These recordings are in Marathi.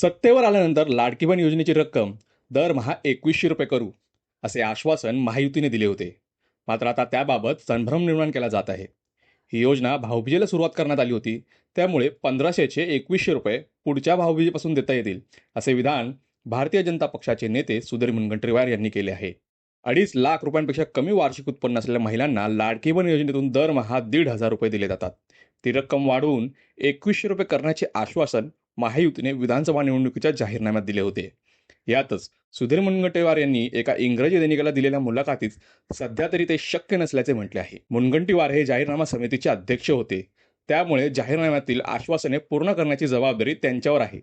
सत्तेवर आल्यानंतर लाडकी बहीण योजनेची रक्कम दरमहा एकवीसशे रुपये करू असे आश्वासन महायुतीने दिले होते. मात्र आता त्याबाबत संभ्रम निर्माण केला जात आहे. ही योजना भाऊबीजेला सुरुवात करण्यात आली होती. त्यामुळे पंधराशेचे एकवीसशे रुपये पुढच्या भाऊबीजेपासून देता येतील असे विधान भारतीय जनता पक्षाचे नेते सुधीर मुनगंटीवार यांनी केले आहे. अडीच लाख रुपयांपेक्षा कमी वार्षिक उत्पन्न असलेल्या महिलांना लाडकी बन योजनेतून दरमहा दीड हजार रुपये दिले जातात. ती रक्कम वाढवून एकवीसशे रुपये करण्याचे आश्वासन महायुतीने विधानसभा निवडणुकीच्या जाहीरनाम्यात दिले होते. यातच सुधीर मुनगंटीवार यांनी एका इंग्रजी दैनिकाला दिलेल्या मुलाखतीत सध्या तरी ते शक्य नसल्याचे म्हटले आहे. मुनगंटीवार हे जाहीरनामा समितीचे अध्यक्ष होते. त्यामुळे जाहीरनाम्यातील आश्वासने पूर्ण करण्याची जबाबदारी त्यांच्यावर आहे.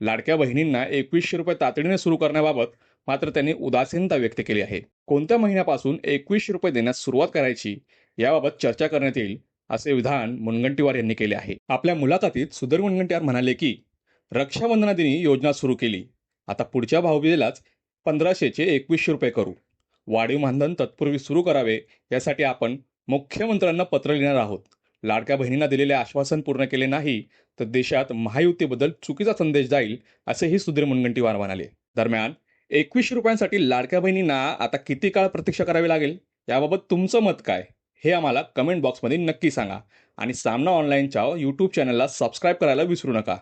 लाडक्या बहिणींना एकवीसशे रुपये तातडीने सुरू करण्याबाबत मात्र त्यांनी उदासीनता व्यक्त केली आहे. कोणत्या महिन्यापासून एकवीसशे रुपये देण्यास सुरुवात करायची याबाबत चर्चा करण्यात येईल असे विधान मुनगंटीवार यांनी केले आहे. आपल्या मुलाखतीत सुधीर मुनगंटीवार म्हणाले की रक्षाबंधना दिनी योजना सुरू केली. आता पुढच्या भाऊबीजेलाच पंधराशेचे एकवीसशे रुपये करू. वाढीव मानधन तत्पूर्वी सुरू करावे यासाठी आपण मुख्यमंत्र्यांना पत्र लिहिणार आहोत. लाडक्या बहिणींना दिलेले आश्वासन पूर्ण केले नाही तर देशात महायुतीबद्दल चुकीचा संदेश जाईल असेही सुधीर मुनगंटीवार म्हणाले. दरम्यान एकवीसशे रुपयांसाठी लाडक्या बहिणींना आता किती काळ प्रतीक्षा करावी लागेल? याबाबत तुमचं मत काय? हे आम्हाला कमेंट बॉक्समध्ये नक्की सांगा. आणि सामना ऑनलाईनच्या यूट्यूब चॅनलला सबस्क्राईब करायला विसरू नका.